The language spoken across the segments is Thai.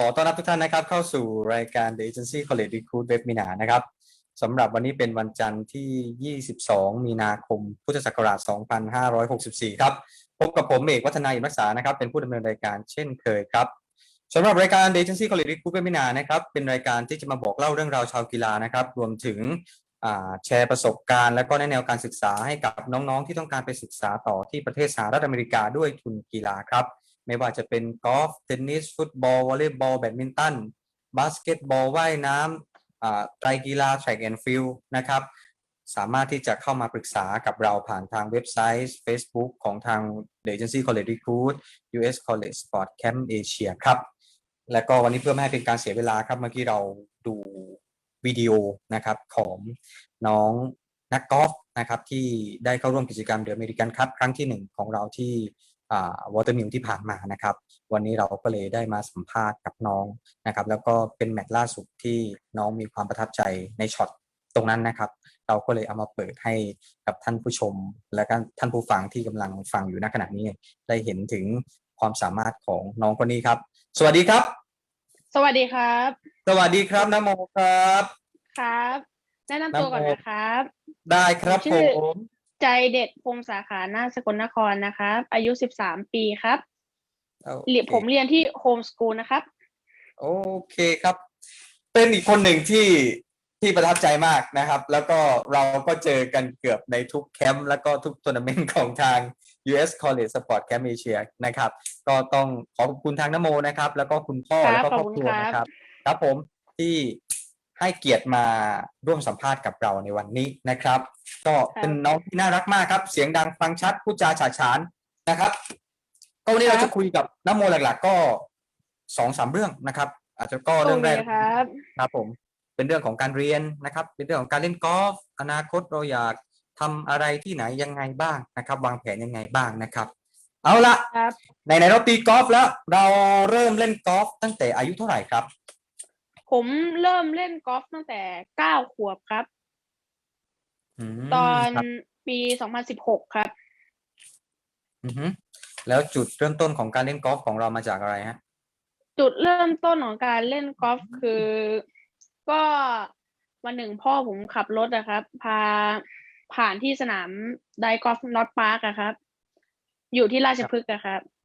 ขอต้อนรับทุกท่านนะครับเข้าสู่รายการ The Agency College Recruit Webinar นะครับสำหรับวันนี้เป็นวันจันทร์ที่ 22 มีนาคม พุทธศักราช 2564 ครับ พบกับผมเอกวัฒนาอินรักษานะครับ เป็นผู้ดำเนินรายการเช่นเคยครับสำหรับรายการ The Agency College Recruit Webinar นะครับ เป็นรายการที่จะมาบอกเล่าเรื่องราวชาวกีฬานะครับ รวมถึงแชร์ประสบการณ์และก็แนแนวการศึกษาให้กับน้องๆ ที่ต้องการไปศึกษาต่อที่ประเทศสหรัฐอเมริกาด้วยทุนกีฬาครับ ไม่ว่าจะเป็นกอล์ฟเทนนิส ฟุตบอลวอลเลย์บอลแบดมินตันบาสเกตบอลว่ายน้ำไตรกีฬา track and field นะครับสามารถที่จะเข้ามาปรึกษากับเราผ่านทางเว็บไซต์ Facebook ของทาง The Agency College Recruit US College Sport Camp Asia ครับ และก็วันนี้เพื่อไม่ให้เป็นการเสียเวลาครับ เมื่อกี้เราดูวิดีโอนะครับของน้องนักกอล์ฟนะครับที่ได้เข้าร่วมกิจกรรมเดอะอเมริกันคัพครั้งที่หนึ่งของเราที่ วอเตอร์มิลที่ผ่านมานะครับ วันนี้เราก็เลยได้มาสัมภาษณ์กับน้องนะครับ แล้วก็เป็นแมตช์ล่าสุดที่น้องมีความประทับใจในช็อตตรงนั้นนะครับ เราก็เลยเอามาเปิดให้กับท่านผู้ชม และก็ท่านผู้ฟังที่กำลังฟังอยู่ณขณะนี้ได้เห็นถึงความสามารถของน้องคนนี้ครับ สวัสดีครับ สวัสดีครับ สวัสดีครับนโมครับ ครับแนะนำตัวก่อนน้ำโมนะครับ ได้ครับชื่ผอม ใจเด็ดพงสาขาหน้าสกลนครนะครับ อายุสิบสามปีครับโอเคเรียนผมเรียนที่โฮมสกูลนะครับ โอเคครับ เป็นอีกคนหนึ่งที่ที่ประทับใจมากนะครับ แล้วก็เราก็เจอกันเกือบในทุกแคมป์แล้วก็ทุกทัวร์นาเมนต์ของทาง US College Sport Camp Asia นะครับ ก็ต้องขอขอบคุณทางนโมนะครับ แล้วก็คุณพ่อครับแล้วก็ครอบขอบคคุรัณวครับนะครับ ครับผมที่ ให้เกียรติมาร่วมสัมภาษณ์กับเราในวันนี้นะครับ ก็เป็นน้องที่น่ารักมากครับ เสียงดังฟังชัดพูดจาฉาฉานนะครับ ก็วันนี้เราจะคุยกับนโมหลักๆ ก็สองสามเรื่องนะครับ อาจจะก็เรื่องแรกโคครับครับผมเป็นเรื่องของการเรียนนะครับ เป็นเรื่องของการเล่นกอล์ฟอนาคตเราอยากทำอะไรที่ไหนยังไงบ้างนะครับ วางแผนยังไงบ้างนะครับ เอาละครับในในเราตีกอล์ฟแล้ว เราเริ่มเล่นกอล์ฟตั้งแต่อายุเท่าไหร่ครับ ผมเริ่มเล่นกอล์ฟตั้งแต่เก้าขวบครับ มตอนครับปีสองพันสิบหกครับ อือฮึแล้วจุดเริ่มต้นของการเล่นกอล์ฟของเรามาจากอะไรฮะ จุดเริ่มต้นของการเล่นกอล์ฟคือ ก็วันหนึ่งพ่อผมขับรถนะครับ พาผ่านที่สนามไดกอล์ฟนอตพาร์คอะครับ อยู่ที่ราชพฤกษ์อะครับอืม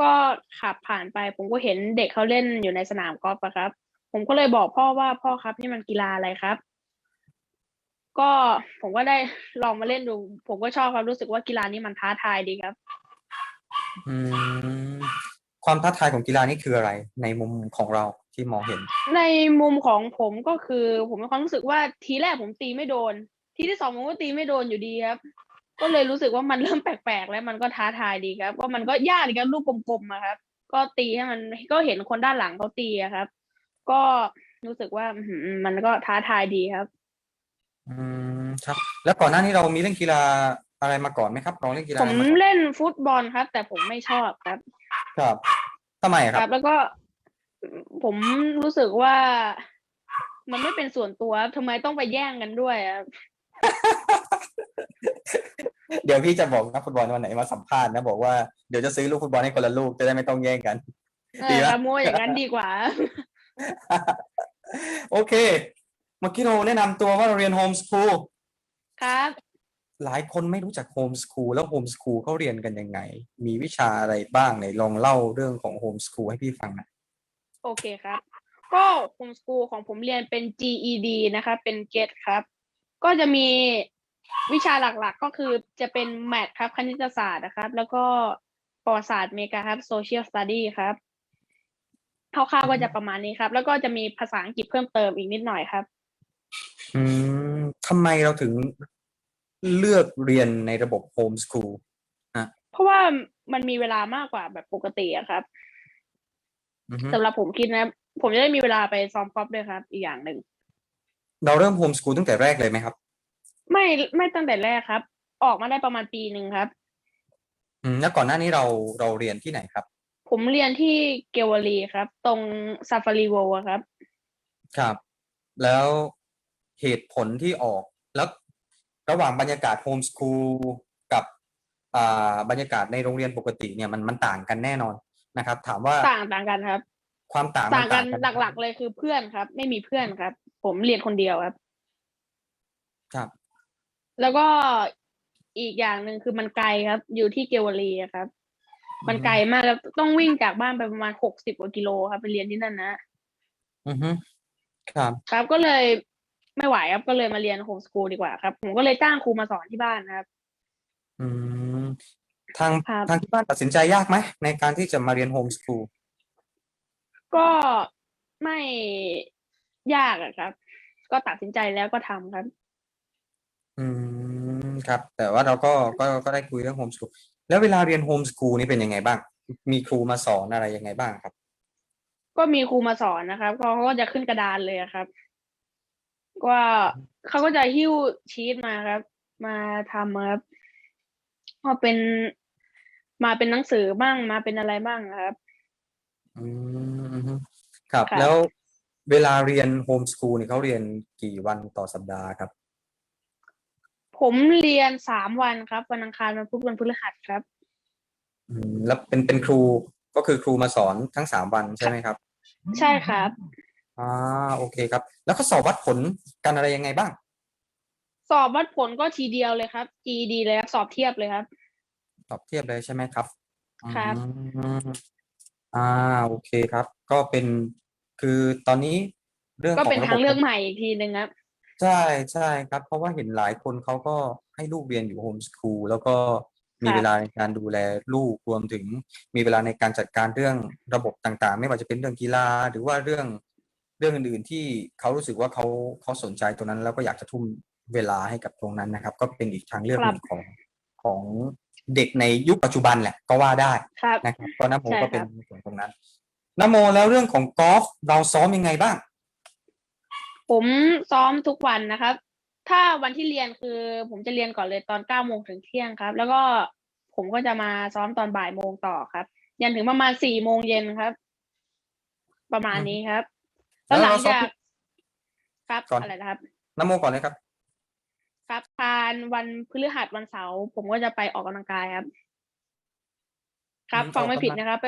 ก็ขับผ่านไป ผมก็เห็นเด็กเขาเล่นอยู่ในสนามกอล์ฟอะครับ ผมก็เลยบอกพ่อว่าพ่อครับนี่มันกีฬาอะไรครับ ก็ผมก็ได้ลองมาเล่นดู ผมก็ชอบครับรู้สึกว่ากีฬานี้มันท้าทายดีครับ อืมความท้าทายของกีฬานี่คืออะไร ในมุมของเราที่มองเห็น ในมุมของผมก็คือ ผมมีความรู้สึกว่าทีแรกผมตีไม่โดน ทีที่สองผมก็ตีไม่โดนอยู่ดีครับ ก็เลยรู้สึกว่ามันเริ่มแปลกๆ แล้วมันก็ท้าทายดีครับ ก็มันก็ยากดีครับลูกกลมๆอะครับ ก็ตีให้มันก็เห็นคนด้านหลังเขาตีอะครับ ก็รู้สึกว่าอื้อหือมันก็ท้าทายดีครับ อืมครับ แล้วก่อนหน้านี้เรามีเล่นกีฬาอะไรมาก่อนไหมครับลองเล่นกีฬาผอะไรมมาก่อนเล่นฟุตบอลครับ แต่ผมไม่ชอบครับ ครับทำไมคครัรับบแล้วก็ผมรู้สึกว่า มันไม่เป็นส่วนตัวครับทำไมต้องไปแย่งกันด้วยอะครับ เดี๋ยวพี่จะบอกนักฟุตบอลวันไหนมาสัมภาษณ์นะ บอกว่าเดี๋ยวจะซื้อลูกฟุตบอลให้คนละลูกจะได้ไม่ต้องแย่งกันเอดีอไหมขโมยอย่างนั้นดีกว่า โอเค เมื่อกี้เราแนะนำตัวว่าเราเรียนโฮมสคูลครับ หลายคนไม่รู้จักโฮมสคูลแล้วโฮมสคูลเขาเรียนกันยังไง มีวิชาอะไรบ้างไหนลองเล่าเรื่องของโฮมสคูลให้พี่ฟังหนะโอเคครับ ก็โฮมสกูลของผมเรียนเป็น GED นะคะเป็น GET ครับ ก็จะมีวิชาหลักๆ ก็คือจะเป็นแมทครับคณิตศาสตร์นะครับ แล้วก็ประวัติศาสตร์อเมริกาครับ Social Study ครับคร่าวๆก็จะประมาณนี้ครับ แล้วก็จะมีภาษาอังกฤษเพิ่มเติมอีกนิดหน่อยครับ อืมทำไมเราถึงเลือกเรียนในระบบโฮมสคูลเพราะว่ามันมีเวลามากกว่าแบบปกติอะครับอือฮึสำหรับผมคิดนะ ผมจะได้มีเวลาไปซ้อมกอล์ฟด้วยครับ อีกอย่างหนึ่ง เราเริ่มโฮมสคูลตั้งแต่แรกเลยไหมครับ ไม่ไม่ตั้งแต่แรกครับ ออกมาได้ประมาณปีหนึ่งครับ อืมแล้วก่อนหน้านี้เราเราเรียนที่ไหนครับ ผมเรียนที่เกวลีครับ ตรงซาฟารีโวครับ ครับ แล้วเหตุผลที่ออกแล้วระหว่างบรรยากาศโฮมสคูลกับอ่าบรรยากาศในโรงเรียนปกติเนี่ยมันมันต่างกันแน่นอนนะครับ ถามว่าต่างต่างกันครับ ความต่างต่างกันมัหลัก ๆ เลยคือเพื่อนครับ ไม่มีเพื่อนครับ ผมเรียนคนเดียวครับ ครับ แล้วก็อีกอย่างหนึ่งคือมันไกลครับ อยู่ที่เกวลีอะครับ มันไกลมากแล้วต้องวิ่งจากบ้านไปประมาณหกสิบกว่ากิโลครับไปเรียนที่นั่นนะอือฮึครับ ครับก็เลยไม่ไหวครับก็เลยมาเรียนโฮมสกูลดีกว่าครับ ผมก็เลยจ้างครูมาสอนที่บ้านครับ อืมทางครับ ทางที่บ้านตัดสินใจยากไหมในการที่จะมาเรียนโฮมสคูลก็ไม่ ยากอะครับ ก็ตัดสินใจแล้วก็ทำครับ อืมครับ แต่ว่าเราก็ก็ก็ได้คุยเรื่องโฮมสคูลแล้วเวลาเรียนโฮมสคูลนี่เป็นยังไงบ้าง มีครูมาสอนอะไรยังไงบ้างครับ ก็มีครูมาสอนนะครับก็เขาก็จะขึ้นกระดานเลยอะครับว่าเขาก็จะหิ้วชีตมาครับ มาทำครับมาเป็นมาเป็นหนังสือบ้างมาเป็นอะไรบ้างครับ อืมอือฮึครับครับ แล้ว เวลาเรียนโฮมสคูลนี่เขาเรียนกี่วันต่อสัปดาห์ครับ ผมเรียนสามวันครับ วันอังคารวันพุธวันพฤหัสครับ อืมแล้วเป็นเป็นครูก็คือครูมาสอนทั้งสามวันใช่ไหมครับใช่ครับ อ่าโอเคครับ แล้วเขาสอบวัดผลกันอะไรยังไงบ้าง สอบวัดผลก็ทีเดียวเลยครับ GED เลยครับสอบเทียบเลยครับ สอบเทียบเลยใช่ไหมครับครับ อืมอ่าโอเคครับ ก็เป็น คือตอนนี้เรื่องก็ของเป็นระทาบบงเลือกใหม่อีกทีหนึ่งครับ ใช่ใช่ครับ เพราะว่าเห็นหลายคนเขาก็ให้ลูกเรียนอยู่โฮมสคูลแล้วก็มีครับเวลาในการดูแลลูกรวมถึงมีเวลาในการจัดการเรื่องระบบต่างๆ ไม่ว่าจะเป็นเรื่องกีฬาหรือว่าเรื่องเรื่องอื่นๆที่เขารู้สึกว่าเขาเขาสนใจตรงนั้น แล้วก็อยากจะทุ่มเวลาให้กับตรงนั้นนะครับ ก็เป็นอีกทางเลือกหนึ่งของของเด็กในยุคปัจจุบันแหละก็ว่าได้ครับ นะครับก็น้ำโมใช่ก็เป็นครับ ในส่วนตรงนั้น น้ำโมแล้วเรื่องของกอล์ฟเราซ้อมยังไงบ้าง ผมซ้อมทุกวันนะครับ ถ้าวันที่เรียนคือ ผมจะเรียนก่อนเลยตอนเก้าโมงถึงเที่ยงครับ แล้วก็ผมก็จะมาซ้อมตอนบ่ายโมงต่อครับยันถึงประมาณสี่โมงเย็นครับ ประมาณนี้ครับ แล้วหลังจากครับก่อน อะไรนะครับน้ำโมก่อนเลยครับ ครับทานวันพฤหัสวันเสาร์ผมก็จะไปออกกำลังกายครับ ครับอืมฟังไม่ออกกำลัง ผิดนะครับไป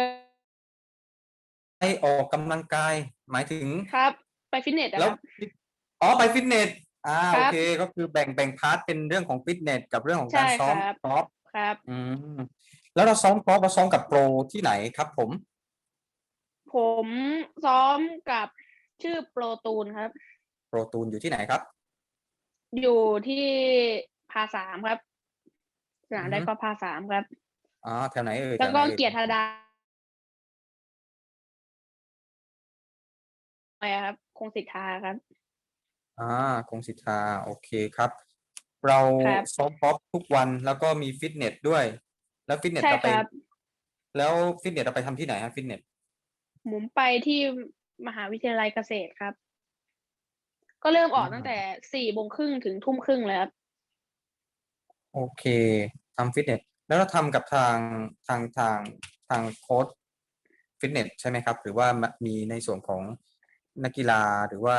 ไปออกกำลังกายหมายถึงครับ ไปฟิตเนสนะแล้ควรับอ๋อไปฟิตเนสอ่าครัโอบเคก็คือแบ่งแบ่งพาร์ทเป็นเรื่องของฟิตเนสกับเรื่องของการใช่ซ้อมครับกอล์ฟครับ อืมแล้วเราซ้อมกอล์ฟเราซ้อมกับโปรที่ไหนครับ ผม ผมซ้อมกับชื่อโปรตูนครับ โปรตูนอยู่ที่ไหนครับ อยู่ที่พาสามครับสนามอือฮึได้ก็พาสามครับอ๋อแถวไหนเอ่ยแล้วก็ถวไหนอ่เกียรติธาดา อะไรอะครับ คงสิทธาครับ อ่าคงสิทธาโอเคครับ เราครับ ซ้อมกอล์ฟทุกวันแล้วก็มีฟิตเนสด้วย แล้วฟิตเนสใช่เราไปครับ แล้วฟิตเนสเราไปทำที่ไหนฮะฟิตเนสผมไปที่มหาวิทยาลัยเกษตรครับ ก็เริ่มออกอ่าตั้งแต่สี่โมงครึ่งถึงทุ่มครึ่งเลยครับ โอเคทำฟิตเนสแล้วเราทำกับทางทางทางทางโค้ชฟิตเนสใช่ไหมครับ หรือว่ามีในส่วนของ นักกีฬาหรือว่า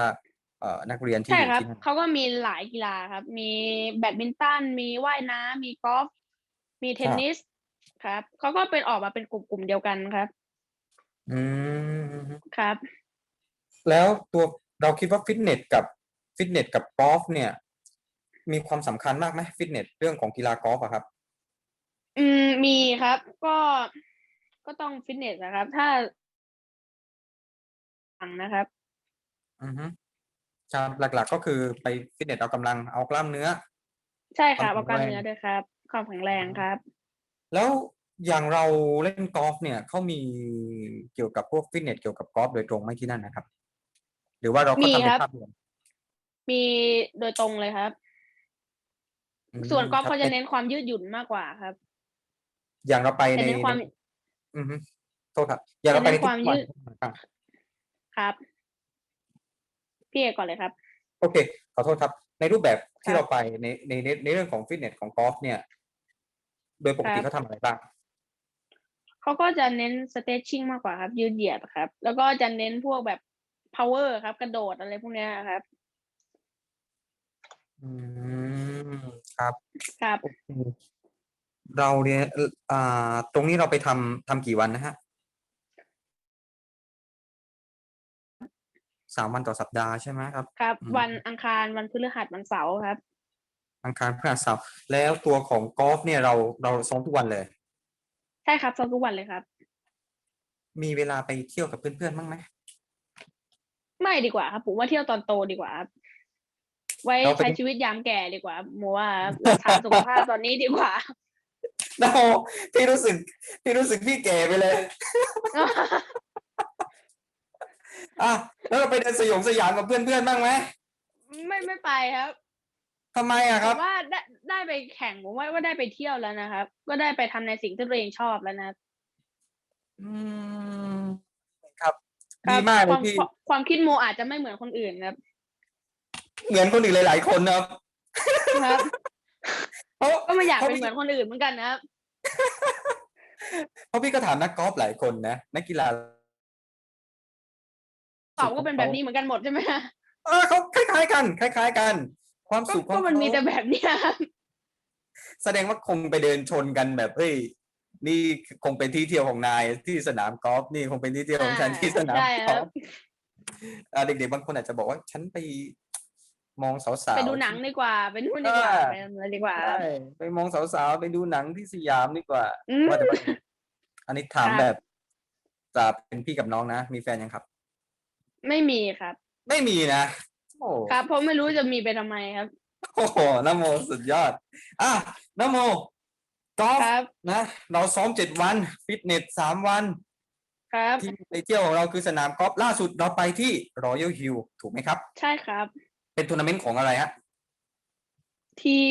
เอ่อนักเรียนที่ใช่อยู่ครับที่นั่นเขาก็มีหลายกีฬาครับ มีแบดมินตันมีว่ายน้ำมีกอล์ฟมีเทนนิสครับเขาก็เป็นออกมาเป็นกลุ่มๆเดียวกันครับ อืม ครับ แล้วตัวเราคิดว่าฟิตเนสกับฟิตเนสกับกอล์ฟเนี่ย มีความสำคัญมากไหมฟิตเนสเรื่องของกีฬากอล์ฟอะครับ อืมมีครับก็ก็ต้องฟิตเนสนะครับ ถ้าฟังนะครับ อือฮึ ครับ หลัก ๆ ก็คือไปฟิตเนสเอากำลัง เอากล้ามเนื้อ ใช่ครับควาเอามกล้ามแข็งแรงเนื้อด้วยครับ ความแข็งแรงครับ แล้วอย่างเราเล่นกอล์ฟเนี่ย เขามีเกี่ยวกับพวกฟิตเนส เกี่ยวกับกอล์ฟโดยตรงไหมที่นั่นนะครับ หรือว่าเราก็มีทำเป็ครันบภาพรวม มีโดยตรงเลยครับ อืมส่วนกอล์ฟครับเขาจะเน้นความยืดหยุ่นมากกว่าครับ อย่างเราไปจะใน เน้นความ อือฮึ โทษครับ อย่างเราไปในจะเน้นทุกความวันยืดอะครับ พี่เอกก่อนเลยครับ โอเค ขอโทษครับ ในรูปแบบที่ครับเราไปในในในในเรื่องของฟิตเนสของกอล์ฟเนี่ย โดยปกติครับเขาทำอะไรบ้างเขาก็จะเน้น stretching มากกว่าครับ ยืดเหยียดครับ แล้วก็จะเน้นพวกแบบ power ครับ กระโดดอะไรพวกเนี้ยครับ อืมครับ ครับโอเคเราเนี่ยเอ่ออ่า ตรงนี้เราไปทำทำกี่วันนะฮะ สามวันต่อสัปดาห์ใช่ไหมครับ ครับอืมวันอังคารวันพฤหัสวันเสาร์ครับ อังคารพฤหัสเสาร์แล้วตัวของกอล์ฟเนี่ยเราเราซ้อมทุกวันเลย ใช่ครับซ้อมทุกวันเลยครับ มีเวลาไปเที่ยวกับเพื่อนๆบ้างไหมไม่ดีกว่าครับผมว่าเที่ยวตอนโตดีกว่าครับไว้เราเป็นใช้ชีวิตยามแก่ดีกว่าหมัวารักษาสุขภาพตอนนี้ดีกว่าโอ้พี่รู้สึกพี่รู้สึกพี่แก่ไปเลย อะแล้วเราไปเดินสยองสยามกับเพื่อนๆบ้างไหมไม่ไม่ไปครับทำไมอะคผรับมว่าได้ได้ไปแข่งผมว่าว่าได้ไปเที่ยวแล้วนะครับ ก็ได้ไปทำในสิ่งที่ตัวเองชอบแล้วนะอืมครับครัดีบมากเลควายมพี่ ความความคิดโมอาจจะไม่เหมือนคนอื่นครับ เหมือนคนอื่นหลายๆคนนะครับครับ เพราะ ก็ไม่อยากเพราะเป็นพี่เหมือนคนอื่นเหมือนกันนะครับ เพราะพี่ก็ถามนักกอล์ฟหลายคนนะนักกีฬา ตอบก็เป็นแบบนี้เหมือนกันหมดใช่ไหมฮะเออเขาคล้าย ๆ กัน คล้าย ๆ กัน ความก็สุขของก็มันมีเขาแต่แบบเนี้ยครับแสดงว่าคงไปเดินชนกันแบบเฮ้ยนี่คงเป็นที่เที่ยวของนายที่สนามกอล์ฟนี่คงเป็นที่เที่ยวของฉันที่สนามใช่กคอรัล์บฟอ่าเด็กๆบางคนอาจจะบอกว่าฉันไปมองสาวๆไปดูหนังดีกว่าไปนู่นดีกว่าอ่าไปอะไรดีกว่าใช่ไปมองสาวๆไปดูหนังที่สยามดีกว่าอืมว่าแต่ว่าอันนี้ถามครับแบบจะเป็นพี่กับน้องนะมีแฟนยังครับ ไม่มีครับ ไม่มีนะโอ้ครับ เพราะไม่รู้จะมีไปทำไมครับ โอ้โหนโมสุดยอด อะนโมกอล์ฟครับ นะ เราซ้อมเจ็ดวัน ฟิตเนสสามวัน ครับ ที่ไปเที่ยวของเราคือสนามกอล์ฟล่าสุดเราไปที่ Royal Hill ถูกไหมครับ ใช่ครับ เป็นทัวร์นาเมนต์ของอะไรฮะที่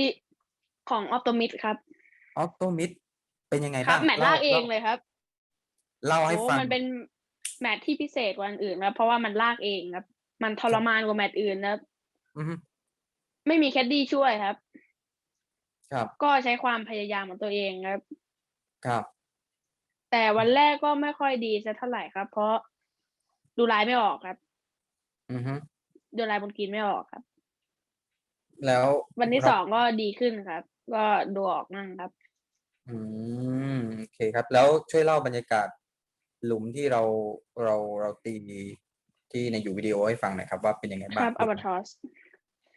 ของออ t โตมิดครับ ออโตมิดเป็นยังไงครับ้าบงแมตช์ลากเองเลยครับ เล่าให้โอ้ฟัง มันเป็น แมตช์ที่พิเศษกว่าอันอื่นครับเพราะว่ามันลากเองครับ มันทรมานกว่าแมตช์อื่นนะครับอือฮึไม่มีแคดดี้ช่วยครับ ครับ ก็ใช้ความพยายามของตัวเองครับ ครับ แต่วันแรกก็ไม่ค่อยดีสักเท่าไหร่ครับ เพราะดูลายไม่ออกครับ อือฮึดูลายบนกรีนไม่ออกครับ แล้ว วันที่ครับสองก็ดีขึ้นครับ ก็ดูออกนั่งครับ อืมโอเคครับ แล้วช่วยเล่าบรรยากาศ หลุมที่เราเราเราตีที่ในอยู่วิดีโอให้ฟังหน่อยครับ ว่าเป็นยังไงคบ้างรับอัลบาทอส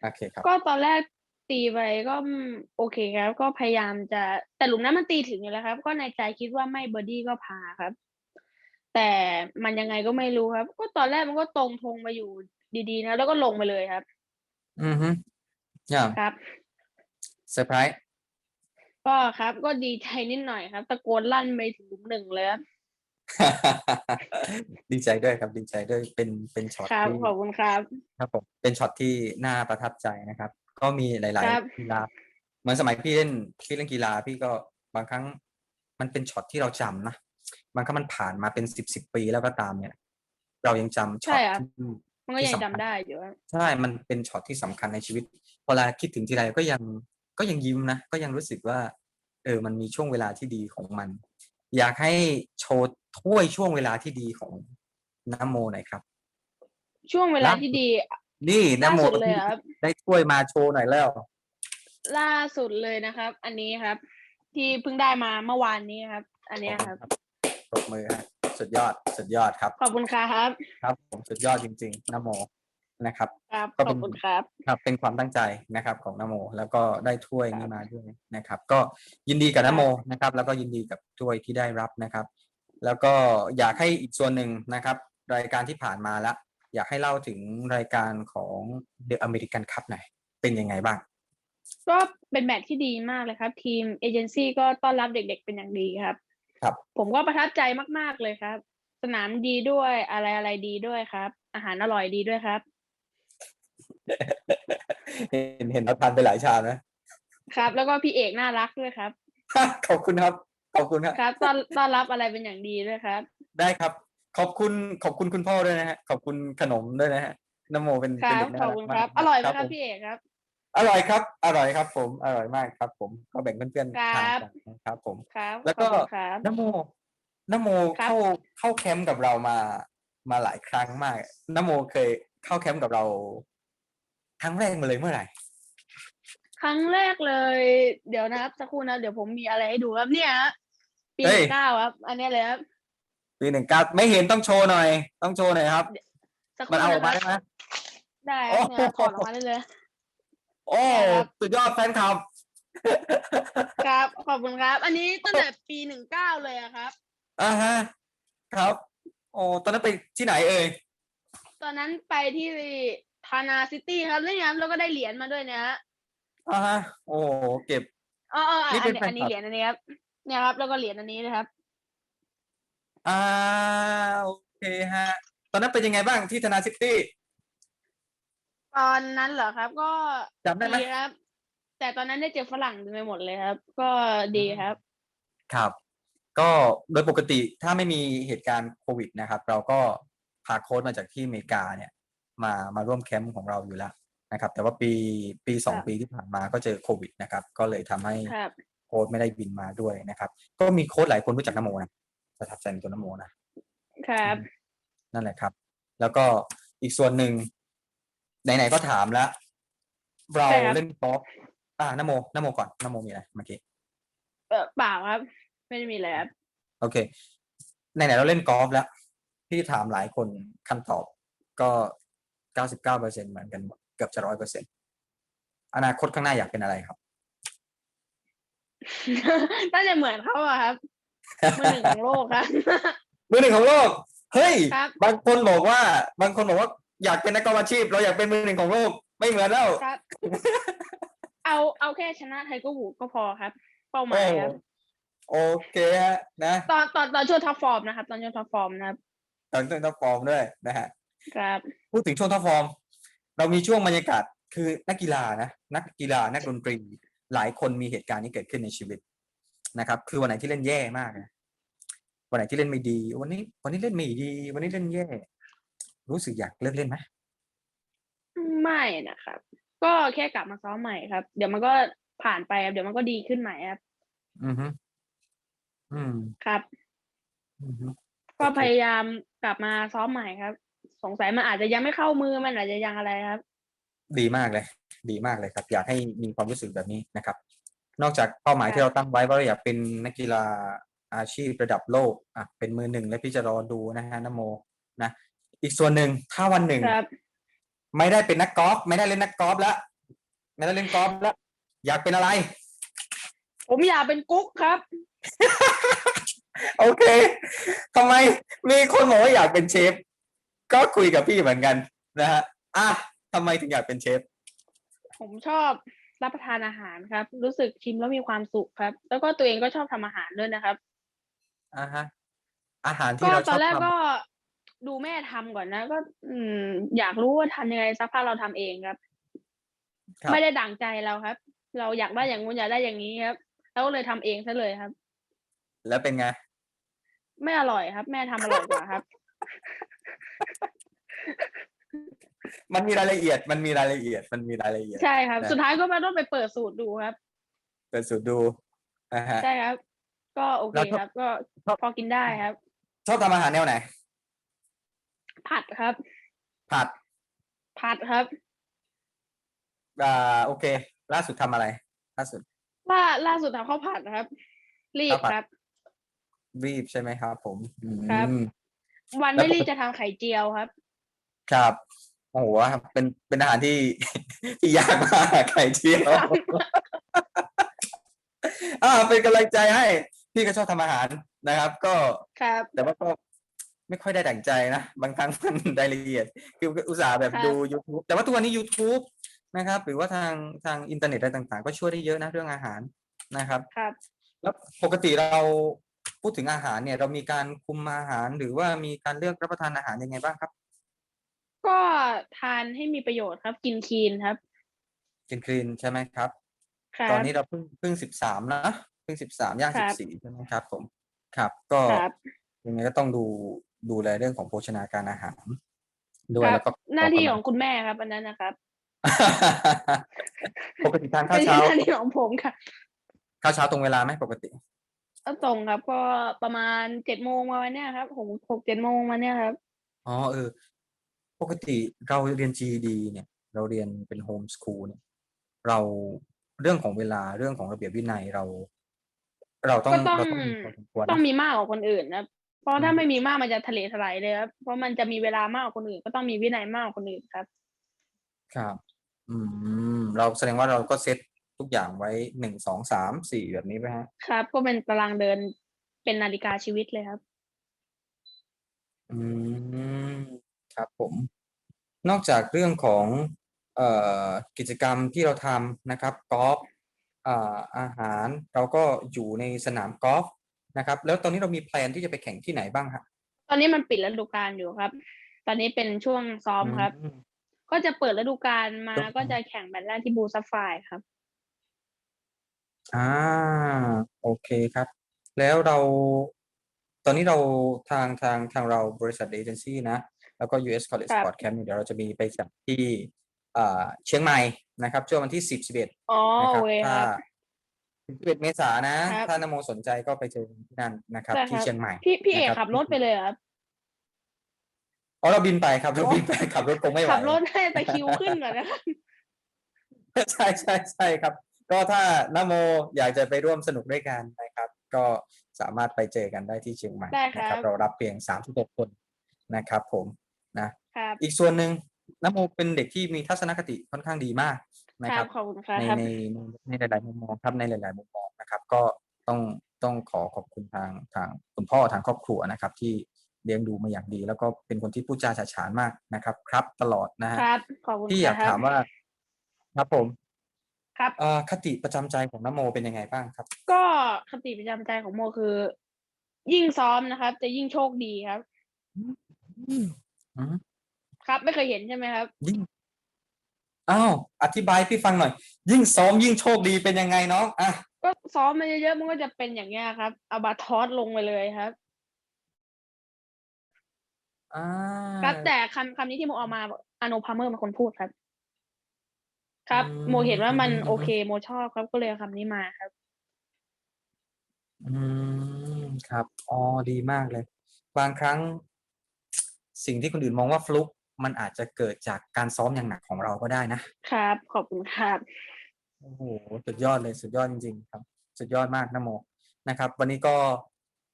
โอเคครับ ก็ตอนแรกตีไปก็อืมโอเคครับ ก็พยายามจะแต่หลุมนั้นมันตีถึงอยู่แล้วครับ ก็ในใจคิดว่าไม่เบอร์ดี้ก็พาครับ แต่มันยังไงก็ไม่รู้ครับ ก็ตอนแรกมันก็ตรงทงมาอยู่ดีๆนะแล้วก็ลงไปเลยครับ อือฮึอย่างครับเซอร์ไพรส์ก็ครับ ก็ดีใจนิดหน่อยครับ ตะโกนลั่นไปถึงหลุมหนึ่งเลยครับ ดีใจด้วยครับดีใจด้วยเป็นเป็นช็อตครับที่ขอบคุณครับ ครับผมเป็นช็อตที่น่าประทับใจนะครับ ก็มีหลาย ครับ ๆ กีฬาเหมือนสมัยพี่เล่นพี่เล่นกีฬาพี่ก็บางครั้งมันเป็นช็อตที่เราจำนะบางครั้งมันผ่านมาเป็นสิบสิบปีแล้วก็ตามเนี่ย เรายังจำช็อใช่ตครับ ที่ มันก็ยังที่สำคัจำญได้อยู่ครับใช่ มันเป็นช็อตที่สำคัญในชีวิต พอเวลาคิดถึงทีไรก็ยังก็ยังยิ้มนะ ก็ยังรู้สึกว่า เออ มันมีช่วงเวลาที่ดีของมัน อยากให้โชว์ถ้วยช่วงเวลาที่ดีของน้ำโมหน่อยครับ ช่วงเวลาล่าสุดที่ดี นี่ล่าน้ำโมสุดเลยครับ ได้ถ้วยมาโชว์หน่อยแล้ว ล่าสุดเลยนะครับ อันนี้ครับ ที่เพิ่งได้มาเมื่อวานนี้ครับ อันเนี้ยครับ ปรบมือฮะสุดยอดสุดยอดครับ ขอบคุณครับ ครับผมสุดยอดจริงๆน้ำโม นะครับครับก็ขเป็อนบคุณครับครับเป็นความตั้งใจนะครับของนโม แล้วก็ได้ถ้วยครับนี้มาด้วยนะครับ ก็ยินดีกับครันบโมนะครับ แล้วก็ยินดีกับถ้วยที่ได้รับนะครับ แล้วก็อยากให้อีกส่วนหนึ่งนะครับ รายการที่ผ่านมาแล้วอยากให้เล่าถึงรายการของ The American Cup หน่อยเป็นยังไงบ้าง ก็เป็นแมตช์ที่ดีมากเลยครับ ทีมเอเจนซี่ก็ต้อนรับเด็กๆเป็นอย่างดีครับ ครับ ผมก็ประทับใจมากๆเลยครับ สนามดีด้วยอะไรอะไรดีด้วยครับ อาหารอร่อยดีด้วยครับ เห็นเห็นเราทานไปหลายชามนะครับ แล้วก็พี่เอกน่ารักด้วยครับ ขอบคุณครับ ขอบคุณครับครับต้อนต้อนรับอะไรเป็นอย่างดีด้วยครับ ได้ครับ ขอบคุณขอบคุณคุณพ่อด้วยนะฮะ ขอบคุณขนมด้วยนะฮะนโมเป็นคเป็นรับเด็กน่าขอบรักคุณมาครักบอร่อยไหมครับผมพี่เอกครับ อร่อยครับ อร่อยครับ ผมอร่อยมากครับ ผมก็แบ่งเพื่อนๆครัทานบกันนะครับ ผมครับแล้วก็ขอบคุณครับนโมนโมครับเข้าเข้าแคมป์กับเรามามาหลายครั้งมากนโมเคยเข้าแคมป์กับเรา ครั้งแรกมาเลยเมื่อไหร่ ครั้งแรกเลย เดี๋ยวนะครับสักครู่นะ เดี๋ยวผมมีอะไรให้ดูครับเนี่ยฮะปีเฮ้ย เก้าครับ อันเนี้ยเลยครับปีหนึ่งเก้าไม่เห็นต้องโชว์หน่อย ต้องโชว์หน่อยครับ สักคมันรู่เอาออกนะคมารับได้ไหมได้ครับเนี่ยครับถอดออกมาได้เลย โอ้ครับสุดยอดแฟนคลับ ครับ ขอบคุณครับ อันนี้ตั้งแต่ปีหนึ่งเก้าเลยอะครับ อ่าฮะ ครับ โอ้ตอนนั้นไปที่ไหนเอ่ย ตอนนั้นไปที่ ธานาซิตี้ครับแล้วเนี่ยแล้วก็ได้เหรียญมาด้วยเนี่ยฮะอ่าฮะโอ้เก็บ อ๋ออ๋ออันนี่เป็นนี้แฟนอันนี้คลับ เหรียญอันนี้ครับเนี่ยครับ แล้วก็เหรียญอันนี้นะครับ อ่าโอเคฮะ ตอนนั้นเป็นยังไงบ้างที่ธนาซิตี้ตอนนั้นเหรอครับ ก็จำได้ไหมดีครับ แต่ตอนนั้นได้เจอฝรั่งเต็มไปหมดเลยครับ ก็ดีครับ ครับ ก็โดยปกติถ้าไม่มีเหตุการณ์โควิดนะครับ เราก็พาโค้ดมาจากที่อเมริกาเนี่ย มามาร่วมแคมป์ของเราอยู่แล้วนะครับ แต่ว่าปีปีสองครับปีที่ผ่านมาก็เจอโควิดนะครับ ก็เลยทำให้ครับโค้ดไม่ได้บินมาด้วยนะครับ ก็มีโค้ดหลายคนรู้จักนโมนะประทับใจในตัวนโมนะครับ นั่นแหละครับ แล้วก็อีกส่วนหนึ่งไหนๆก็ถามแล้ว เราใช่ครับเล่นกอล์ฟอ่านโมนโมก่อนนโมมีอะไรเมื่อกี้เออเปล่าครับ ไม่ได้มีอะไรครับโอเคไหนๆเราเล่นกอล์ฟแล้วพี่ถามหลายคนคำตอบ ก็ เก้าสิบเก้าเปอร์เซ็นเหมือนกันหมดเกือบจะร้อยเปอร์เซ็นอนาคตข้างหน้าอยากเป็นอะไรครับ น่าจะเหมือนเขาอะครับมือหนึ่งของโลกครับมือหนึ่งของโลก เฮ้ยครับบางคนบอกว่า บางคนบอกว่าอยากเป็นนักกอล์ฟอาชีพ เราอยากเป็นมือหนึ่งของโลก ไม่เหมือนแล้วครับเอาเอาแค่ชนะไทเกอร์วูดก็พอครับ เป้าหมายครับ โอเคฮะนะ ตอนตอนตอนช่วงท็อปฟอร์มนะครับ ตอนช่วงท็อปฟอร์มนะครับ ตอนต้นท็อปฟอร์มด้วยนะฮะ ครับพูดถึงช่วงท็อปฟอร์ม เรามีช่วงบรรยากาศคือนักกีฬานะนักกีฬานักดนตรีหลายคนมีเหตุการณ์นี้เกิดขึ้นในชีวิตนะครับ คือวันไหนที่เล่นแย่มากนะวันไหนที่เล่นไม่ดี วันนี้ วันนี้เล่นไม่ดี วันนี้เล่นแย่ รู้สึกอยากเลิกเล่นไหมไม่นะครับ ก็แค่กลับมาซ้อมใหม่ครับ เดี๋ยวมันก็ผ่านไปครับเดี๋ยวมันก็ดีขึ้นใหม่ครับอือฮึอืมครับ อือฮึก็โอเคพยายามกลับมาซ้อมใหม่ครับ สงสัยมันอาจจะยังไม่เข้ามือมันอาจจะยังอะไรครับ ดีมากเลย ดีมากเลยครับ อยากให้มีความรู้สึกแบบนี้นะครับ นอกจากเป้าหมายครับที่เราตั้งไว้ว่าเราอยากเป็นนักกีฬาอาชีพระดับโลกอะเป็นมือหนึ่งและพี่จะรอดูนะฮะนโมนะอีกส่วนหนึ่งถ้าวันหนึ่งครับไม่ได้เป็นนักกอล์ฟไม่ได้เล่นนักกอล์ฟแล้วไม่ได้เล่นกอล์ฟแล้ว อยากเป็นอะไร ผมอยากเป็นกุ๊กครับ โอเคทำไมมีคนบอกว่าอยากเป็นเชฟ ก็คุยกับพี่เหมือนกันนะฮะอะทำไมถึงอยากเป็นเชฟ ผมชอบรับประทานอาหารครับ รู้สึกชิมแล้วมีความสุขครับ แล้วก็ตัวเองก็ชอบทำอาหารด้วยนะครับ อ่าฮะ อาหารก็ที่เราชตออนบแรกทก็ดูแม่ทำก่อนนะ ก็ อืม อยากรู้ว่าทำยังไงสักพักเราทำเองครับำครับ ไม่ได้ดั่งใจเราครับ เราอยากได้อย่างงู้นอยากได้อย่างนี้ครับเราก็เลยทำเองซะเลยครับ แล้วเป็นไง ไม่อร่อยครับ แม่ทำอร่อยกว่าครับ มันมีรายละเอียด มันมีรายละเอียด มันมีรายละเอียด ใช่ครับนะสุดท้ายก็มาต้องไปเปิดสูตรดูครับ เปิดสูตรดูนะฮะใช่ครับ ก็โอเคแล้วชอบครับ ก็ชอบพอกินได้ครับ ชอบทำอาหารแนวไหน ผัดครับ ผัด ผัดครับ อ่า โอเค ล่าสุดทำอะไร ล่าสุด ล่า ล่าสุดทำข้าวผัดครับ รีบข้าวผัดครับ รีบใช่ไหมครับ ผมอืมครับ วันแล้วไม่ปกรีบติจะทำไข่เจียวครับ ครับโอ้โหเป็นเป็นอาหารที่ที่ยากมากไข่เจียวอ่าเป็นกำลังใจให้ พี่ก็ชอบทำอาหารนะครับ ก็ครับ แต่ว่าก็ไม่ค่อยได้ดั่งใจนะบางครั้งมันรายละเอียด คืออุตส่าห์แบบครับดู YouTube แต่ว่าทุกวันนี้ YouTube นะครับ หรือว่าทางทางอินเทอร์เน็ตอะไรต่าง ๆ ก็ช่วยได้เยอะนะเรื่องอาหารนะครับ ครับ แล้วปกติเรา พูดถึงอาหารเนี่ยเรามีการคุมอาหารหรือว่ามีการเลือกรับประทานอาหารยังไงบ้างครับ ก็ทานให้มีประโยชน์ครับ กินคลีนครับ กินคลีนใช่ไหมครับ ครับ ตอนนี้เราเพิ่งเพิ่งสิบสามนะเพิ่งสิบสามย่างคสิรับบสี่ใช่ไหมครับ ผมครับ ก็ครับ ยังไงก็ต้องดูดูแลเรื่องของโภชนาการอาหาร ด้วคยรัแล้วก็หน้าที่กำขลัองคุณแม่ครับ อันนั้นนะครับปกติทานข้าวไม่ใช่เช้าหน้าที่ของผมค่ะ ข้าวเช้าตรงเวลาไหมปกติก็ ตรงครับ ก็ประมาณเจ็ดโมงมาวันเนี้ยครับหกหกเจ็ดโมงมาเนี้ยครับ อ๋อเออ ปกติเราเรียน GED เนี่ย เราเรียนเป็นโฮมส o ูลเนี่ย เราเรื่องของเวลาเรื่องของระเบียบวินัยเรา เราต้องก็ต้องเราต้องมีพอสมควรต้องนะมีมากกว่าคนอื่นนะครับ เพราะถ้าไม่มีมากมันจะทะเลทลายเลยครับ เพราะมันจะมีเวลามากกว่าคนอื่น ก็ต้องมีวินัยมากกว่าคนอื่นครับ ครับ อืม เราแสดงว่าเราก็เซต ทุกอย่างไว้หนึ่งสองสามสี่แบบนี้ไหมฮะ ครับ ก็เป็นตารางเดินเป็นนาฬิกาชีวิตเลยครับ อืมครับผม นอกจากเรื่องของเอ่อกิจกรรมที่เราทำนะครับกอล์ฟอ่าอาหารเราก็อยู่ในสนามกอล์ฟนะครับ แล้วตอนนี้เรามีแพลนที่จะไปแข่งที่ไหนบ้างฮะตอนนี้มันปิดฤดูกาลอยู่ครับ ตอนนี้เป็นช่วงซ้อมครับ อืม ก็จะเปิดฤดูกาลมาครับ ก็จะแข่งแมตช์แรกที่บูซัฟไฟครับ อ่าโอเคครับ แล้วเราตอนนี้เราทางทางทางเราบริษัทเอเจนซี่นะ แล้วก็ US College ครับ Sport Camp เนี่ยเดี๋ยวเราจะมีไปจัดที่อ่าเชียงใหม่นะครับช่วงวันที่สิบสิบเอ็ดอ๋อนะคโอรับเคคถ้ารับ สิบเอ็ดเมษายนนะ ครับถ้านโมสนใจก็ไปเจอกันที่นั่นนะครับ ได้คที่รับเชียงใหม่พี่พี่เอกนะครับขับรถไปเลยเหรอครับ อ๋อเราบินไปครับเราอ๋อบินไปขับรถคงไม่ไหว ขับรถให้ตะคริวขึ้นก่อนนะครับ ใช่ใช่ใช่ครับ ก็ถ้านโมอยากจะไปร่วมสนุกด้วยกันนะครับ ก็สามารถไปเจอกันได้ที่เชียงใหม่ได้นะครัครับบเรารับเพียงสามสิบหกคนนะครับ ผมนะ ครับอีกส่วนหนึ่งนโมเป็นเด็กที่มีทัศนคติค่อนข้างดีมากนะคครัรับบ ขอบคุณครับในในในในหลาย ๆ มุมมองครับในหลาย ๆ มุมมองนะครับ ก็ต้องต้องขอขอบคุณทางทางคุณพ่อทางครอบครัวนะครับ ที่เลี้ยงดูมาอย่างดี แล้วก็เป็นคนที่พูดจาฉาฉานมากนะครับ ครับตลอดนะฮะครับขอบคุณที่อยากครับถามว่าครับผม ครับเอ่อคติประจำใจของนโมเป็นยังไงบ้างครับ ก็คติประจำใจของโมคือ ยิ่งซ้อมนะครับจะยิ่งโชคดีครับอืมครับไม่เคยเห็นใช่ไหมครับ ยิ่งอ้าวอธิบายให้พี่ฟังหน่อย ยิ่งซ้อมยิ่งโชคดีเป็นยังไงน้องอะก็ซ้อมมาเยอะๆมันก็จะเป็นอย่างเงี้ยครับเอาบาทอสลงไปเลยครับอ่าครับแต่คำคำนี้ที่โมเอามาอาโนพาเมอร์เป็นคนพูดครับ ครับ โมเห็นว่ามันโอเค โมชอบครับก็เลยเอาคำนี้มาครับ อืมครับ อ๋อ ดีมากเลย บางครั้ง สิ่งที่คนอื่นมองว่าฟลุก มันอาจจะเกิดจากการซ้อมอย่างหนักของเราก็ได้นะครับ ขอบคุณครับ โอ้โห สุดยอดเลย สุดยอดจริง ๆ ครับ สุดยอดมากนโม นะครับ วันนี้ก็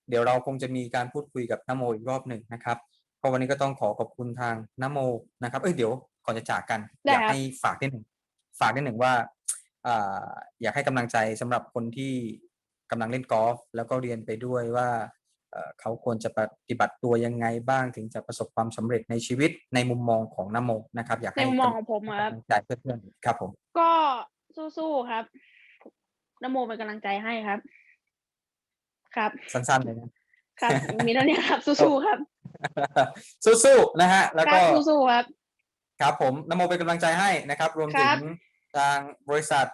เดี๋ยวเราคงจะมีการพูดคุยกับนโมอีกรอบหนึ่งนะครับก็วันนี้ก็ต้องขอขอบคุณทางนโมนะครับ เอ้ยเดี๋ยวก่อนจะจากกัน ได้อยากครับ ให้ฝากนิดหนึ่ง ฝากนิดหนึ่งว่าอ่าอยากให้กำลังใจสำหรับคนที่กำลังเล่นกอล์ฟแล้วก็เรียนไปด้วยว่าเอ่อเขาควรจะปฏิบัติตัวยังไงบ้างถึงจะประสบความสำเร็จในชีวิตในมุมมองของนโมนะครับ อยากในให้มุมมองของผมอะครับกำลังใจเพื่อนๆครับผม ก็สู้ๆครับนโมเป็นกำลังใจให้ครับ ครับ สั้นๆเลยนะครับมีเท่านี้ครับ สู้ๆครับ สู้ๆนะฮะ แล้วครัก็บสู้ๆครับ ครับผมนโมเป็นกำลังใจให้นะครับ รวมคถึรังบทางบริษัท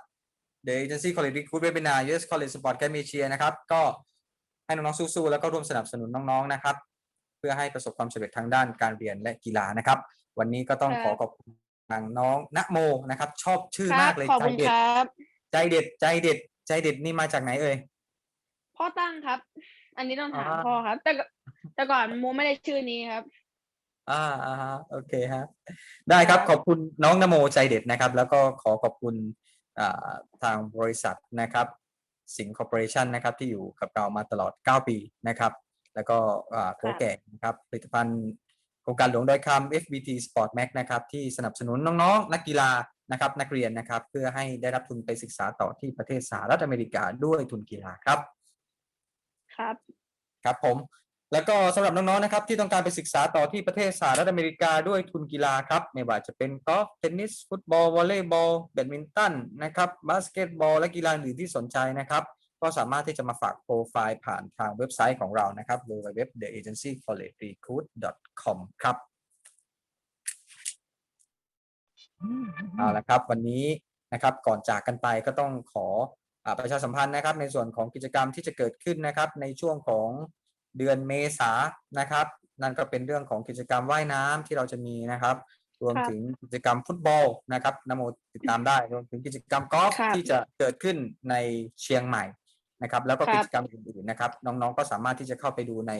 The Agency College Recruit Webinar US College Sport Camp Asia นะครับ ก็ให้น้องๆสู้ๆแล้วก็ร่วมสนับสนุนน้องๆนะครับ เพื่อให้ประสบความสำเร็จทางด้านการเรียนและกีฬานะครับ วันนี้ก็ต้องขอขอบคุณทางน้องณโมนะครับ ชอบชื่อครัมาบกเลยขอบใจคุณเด็คดรับใจเด็ดใจเด็ดใจเด็ดนี่มาจากไหนเอ่ยพ่อตั้งครับ อันนี้ต้องถามอ่าพ่อครับ แต่ก็แต่ก่อนโมไม่ได้ชื่อนี้ครับ อ่าอ่าฮะโอเคฮะได้ครับครับขอบคุณน้องนโมใจเด็ดนะครับ แล้วก็ขอขอบคุณอ่าทางบริษัทนะครับสิงห์คอร์ปอเรชันนะครับที่อยู่กับเรามาตลอด 9 ปีนะครับ แล้วก็อ่าโปรแกงนะครับผลิตภัณฑ์โครงการหลวงดอยคำ FBT Sport Max นะครับที่สนับสนุนน้องๆ นักกีฬานะครับนักเรียนนะครับเพื่อให้ได้รับทุนไปศึกษาต่อที่ประเทศสหรัฐอเมริกาด้วยทุนกีฬาครับ ครับ ครับผม แล้วก็สำหรับน้องๆนะครับที่ต้องการไปศึกษาต่อที่ประเทศสหรัฐอเมริกาด้วยทุนกีฬาครับ ไม่ว่าจะเป็นกอล์ฟเทนนิส ฟุตบอลวอลเลย์บอลแบดมินตันนะครับบาสเกตบอลและกีฬาอื่นที่สนใจนะครับ ก็สามารถที่จะมาฝากโปรไฟล์ผ่านทางเว็บไซต์ของเรานะครับ www.theagencycollegerecruit.com ครับเอาละครับ วันนี้นะครับก่อนจากกันไปก็ต้องขอประชาสัมพันธ์นะครับ ในส่วนของกิจกรรมที่จะเกิดขึ้นนะครับ ในช่วงของ เดือนเมษานะครับ นั่นก็เป็นเรื่องของกิจกรรมว่ายน้ำที่เราจะมีนะครับ รวมครับถึงกิจกรรมฟุตบอลนะครับนโมติดตามได้รวมถึงกิจกรรมกอล์ฟครับที่จะเกิดขึ้นในเชียงใหม่นะครับ แล้วก็ครับกิจกรรมอื่นๆนะครับ น้องๆก็สามารถที่จะเข้าไปดูใน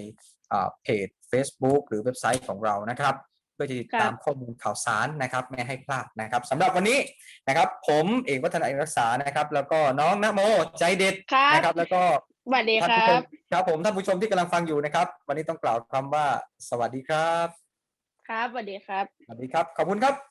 อ่าเพจ Facebook หรือเว็บไซต์ของเรานะครับเพื่อจะติดตามข้อมูลข่าวสารนะครับ ไม่ให้พลาดนะครับสำหรับวันนี้นะครับ ผมเอกวัฒนาเอกรักษานะครับ แล้วก็น้องนโมใจเด็ดครับนะครับ แล้วก็ สวัสดีท่านคผู้รัชบมครับผมท่านผู้ชมที่กำลังฟังอยู่นะครับ วันนี้ต้องกล่าวคำว่า สวัสดีครับ ครับสวัสดีครับ สวัสดีครับ ขอบคุณครับ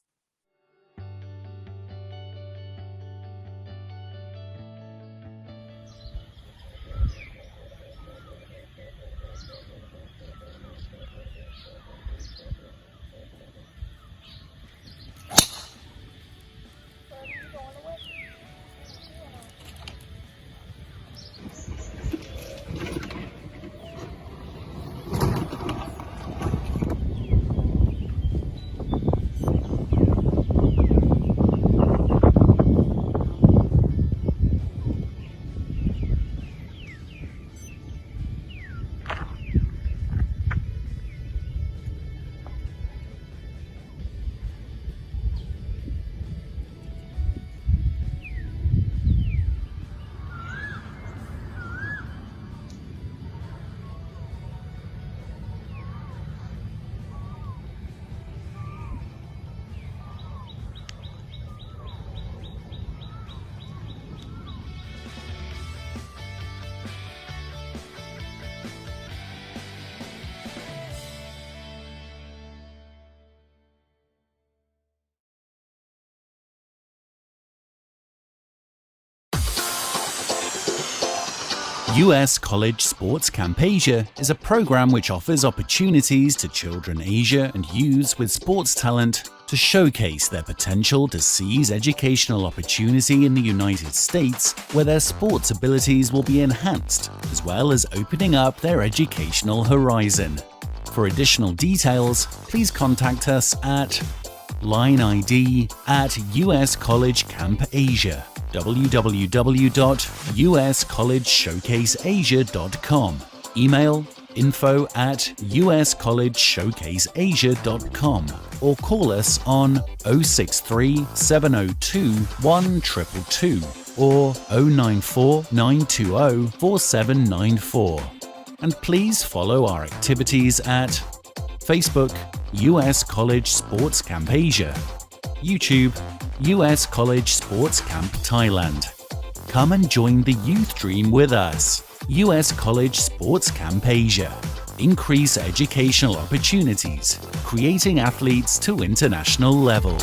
US College Sports Camp Asia is a program which offers opportunities to children Asia and youths with sports talent to showcase their potential to seize educational opportunity in the United States where their sports abilities will be enhanced as well as opening up their educational horizon. For additional details, please contact us at line ID at US College Camp Asia, www.uscollegeshowcaseasia.com, email info at uscollegeshowcaseasia.com, or call us on 063 702 1222 or 094 920 4794. And please follow our activities at Facebook, US College Sports Camp Asia, YouTube, US College Sports Camp Thailand. Come and join the youth dream with us. US College Sports Camp Asia. Increase educational opportunities, creating athletes to international level.